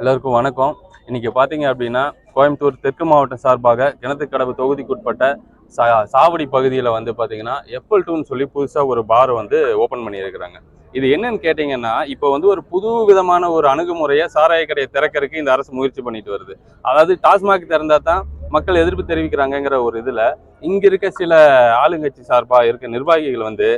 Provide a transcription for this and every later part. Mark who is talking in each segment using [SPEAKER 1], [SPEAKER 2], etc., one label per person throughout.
[SPEAKER 1] எல்லாருக்கும் வணக்கம். இன்றைக்கி பார்த்தீங்க அப்படின்னா கோயம்புத்தூர் தெற்கு மாவட்டம் சார்பாக கிணத்துக்கடவு தொகுதிக்குட்பட்ட சா சாவடி பகுதியில் வந்து பார்த்தீங்கன்னா எப்பல் டூன்னு சொல்லி புதுசாக ஒரு பார் வந்து ஓப்பன் பண்ணியிருக்கிறாங்க. இது என்னன்னு கேட்டிங்கன்னா இப்போ வந்து ஒரு புது விதமான ஒரு அணுகுமுறையை சாராய கடையை திறக்கிறதுக்கு இந்த அரசு முயற்சி பண்ணிட்டு வருது. அதாவது டாஸ்மாக் திறந்தால் தான் மக்கள் எதிர்ப்பு தெரிவிக்கிறாங்கங்கிற ஒரு இதில் இங்கே இருக்க சில ஆளுங்கட்சி சார்பாக இருக்க நிர்வாகிகள் வந்து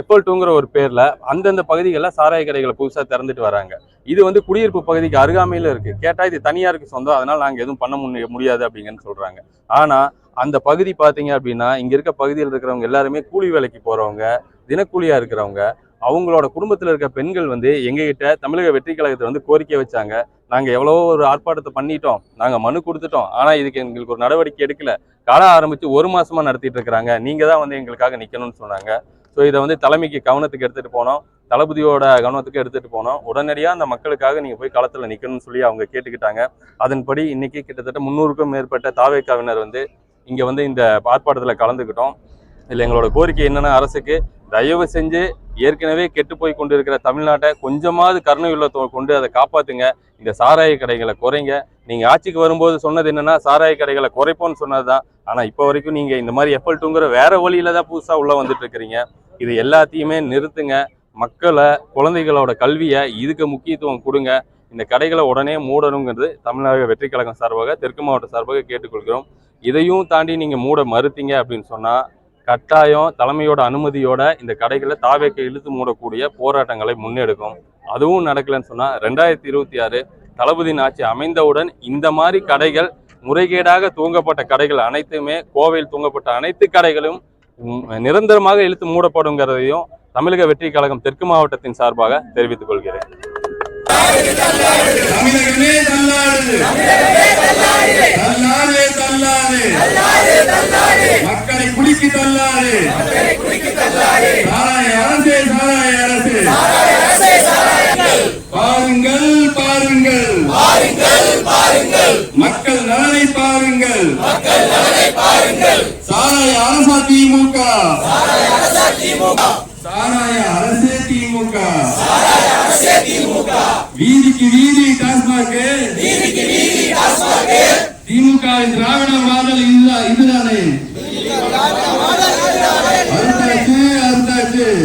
[SPEAKER 1] எப்பல் டூங்கிற ஒரு பேர்ல அந்தந்த பகுதிகளில் சாராய கடைகளை புதுசாக திறந்துட்டு வராங்க. இது வந்து குடியிருப்பு பகுதிக்கு அருகாமையில இருக்கு. கேட்டால் இது தனியாருக்கு சொந்தம். அதனால நாங்கள் எதுவும் பண்ண முடிய முடியாது அப்படிங்கன்னு சொல்றாங்க. ஆனா அந்த பகுதி பார்த்தீங்க அப்படின்னா இங்க இருக்க பகுதியில் இருக்கிறவங்க எல்லாருமே கூலி வேலைக்கு போறவங்க தினக்கூலியா இருக்கிறவங்க அவங்களோட குடும்பத்தில் இருக்க பெண்கள் வந்து எங்ககிட்ட தமிழக வெற்றி கழகத்தில் வந்து கோரிக்கை வச்சாங்க. நாங்கள் எவ்வளோ ஒரு ஆர்ப்பாட்டத்தை பண்ணிட்டோம். நாங்கள் மனு கொடுத்துட்டோம். ஆனால் இதுக்கு எங்களுக்கு ஒரு நடவடிக்கை எடுக்கல. காலம் ஆரம்பித்து ஒரு மாதமாக நடத்திட்டு இருக்கிறாங்க. நீங்கள் தான் வந்து எங்களுக்காக நிற்கணும்னு சொன்னாங்க. ஸோ இதை வந்து தலைமைக்கு கவனத்துக்கு எடுத்துகிட்டு போனோம். தளபதியோட கவனத்துக்கு எடுத்துகிட்டு போனோம். உடனடியாக அந்த மக்களுக்காக நீங்கள் போய் களத்தில் நிற்கணும்னு சொல்லி அவங்க கேட்டுக்கிட்டாங்க. அதன்படி இன்னைக்கு கிட்டத்தட்ட முந்நூறுக்கும் மேற்பட்ட தாவேக்காவினர் வந்து இங்கே வந்து இந்த ஆர்ப்பாட்டத்தில் கலந்துக்கிட்டோம். இதில் எங்களோட கோரிக்கை என்னென்னா அரசுக்கு தயவு செஞ்சு ஏற்கனவே கெட்டு போய் கொண்டு இருக்கிற தமிழ்நாட்டை கொஞ்சமாவது கருணை கொண்டு அதை காப்பாற்றுங்க இந்த சாராய கடைகளை குறைங்க. நீங்கள் ஆட்சிக்கு வரும்போது சொன்னது என்னென்னா சாராய கடைகளை குறைப்போம்னு சொன்னதுதான். ஆனால் இப்போ வரைக்கும் நீங்கள் இந்த மாதிரி எஃபல்ட்டுங்கிற வேறு வேற வழியில தான் புதுசாக உள்ளே வந்துட்டு இருக்கிறீங்க. இது எல்லாத்தையுமே நிறுத்துங்க. மக்களை குழந்தைகளோட கல்வியை இதுக்கு முக்கியத்துவம் கொடுங்க. இந்த கடைகளை உடனே மூடணுங்கிறது தமிழக வெற்றி கழகம் சார்பாக தெற்கு மாவட்ட சார்பாக கேட்டுக்கொள்கிறோம். இதையும் தாண்டி நீங்கள் மூட மறுத்தீங்க அப்படின்னு சொன்னால் கட்டாயம் தலைமையோட அனுமதியோட இந்த கடைகளை தாவேக்க இழுத்து மூடக்கூடிய போராட்டங்களை முன்னெடுக்கும். அதுவும் நடக்கலைன்னு சொன்னால் ரெண்டாயிரத்தி இருபத்தி ஆறு தளபதியின் ஆட்சி அமைந்தவுடன் இந்த மாதிரி கடைகள் முறைகேடாக தூங்கப்பட்ட கடைகள் அனைத்துமே கோவையில் தூங்கப்பட்ட அனைத்து கடைகளும் நிரந்தரமாக இழுத்து மூடப்படுங்கிறதையும் தமிழக வெற்றி கழகம் தெற்கு மாவட்டத்தின் சார்பாக தெரிவித்துக் கொள்கிறேன்.
[SPEAKER 2] மக்களை குடிக்கு அரசே பாருங்கள் பாருங்கள். மக்கள் நலனை பாருங்கள். சாராய அரசா திமுக. சாராய அரசே திமுக. வீதிக்கு வீதி டாஸ்மாக். திமுகவின் திராவிட மாடல் இதுதான் இதுதானே? அறுத்தாச்சு அறுத்தாச்சு.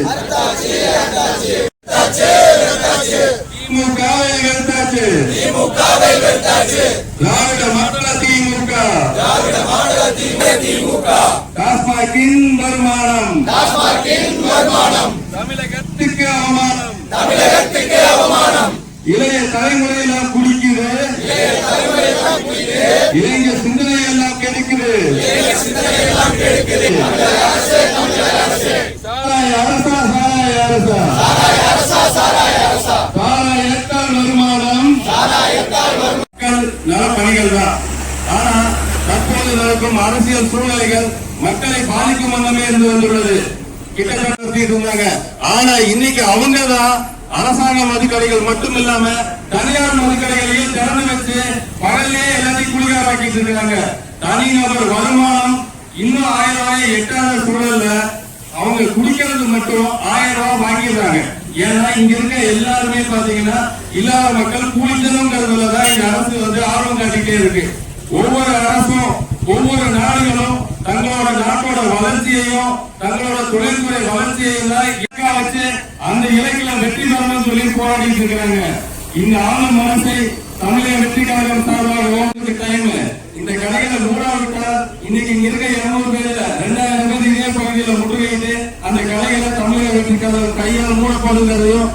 [SPEAKER 2] திமுகவை வெறுத்தாச்சு திராவிட மாடல திமுக. டாஸ்மாகின் வருமானம். தமிழகத்துக்கு அவமானம். இளைய தலைமுறை எல்லாம் குடிக்குது. இளைஞர் சிந்தனை எல்லாம் கெடுக்குது. சாராய அரசா சாராய அரசா. சாராயத்தால் நல பணிகள் தான் ஆனா தற்போது நடக்கும் அரசியல் சூழ்நிலைகள் மக்களை பாதிக்கும் வண்ணமே இருந்து வந்துள்ளது. கிட்டத்தட்ட இருந்தாங்க ஆனா இன்னைக்கு அவங்க தான் அரசாங்க மதுக்கடைகள் மட்டும் இல்லாம தனியார் மதுக்கடைகளையும் திறந்து வச்சு பகல்லே எல்லாத்தையும் குளிகாராக்கிட்டு இருக்காங்க. தனிநபர் வருமானம் இன்னும் ஆயிரம் ரூபாய் எட்டாத சூழல்ல அவங்க குடிக்கிறது மட்டும் ஆயிரம் ரூபாய் வாங்கிடுறாங்க. ஏன்னா இங்க இருக்க எல்லாருமே பாத்தீங்கன்னா இல்லாத மக்கள் கூலித்தனம்ங்கிறதுலதான் இந்த அரசு வந்து ஆர்வம் காட்டிக்கிட்டே இருக்கு. ஒவ்வொரு அரசும் ஒவ்வொரு நாடுகளும் தங்களோட நாட்டோட வளர்ச்சியையும் தங்களோட தொழில்துறை வளர்ச்சியையும் தான் இலக்கா வச்சு அந்த இலக்கில வெற்றி பெறணும்னு சொல்லி போராடிட்டு இருக்கிறாங்க. இந்த ஆளும் மனசை தமிழக வெற்றி கழகம் சார்பாக ஓடுறதுக்கு இந்த கடைகளை மூடாவிட்டால் இன்னைக்கு இங்க இருக்க இருநூறு பேர்ல கழகம் கையால் மூடப்படுகிறதையும்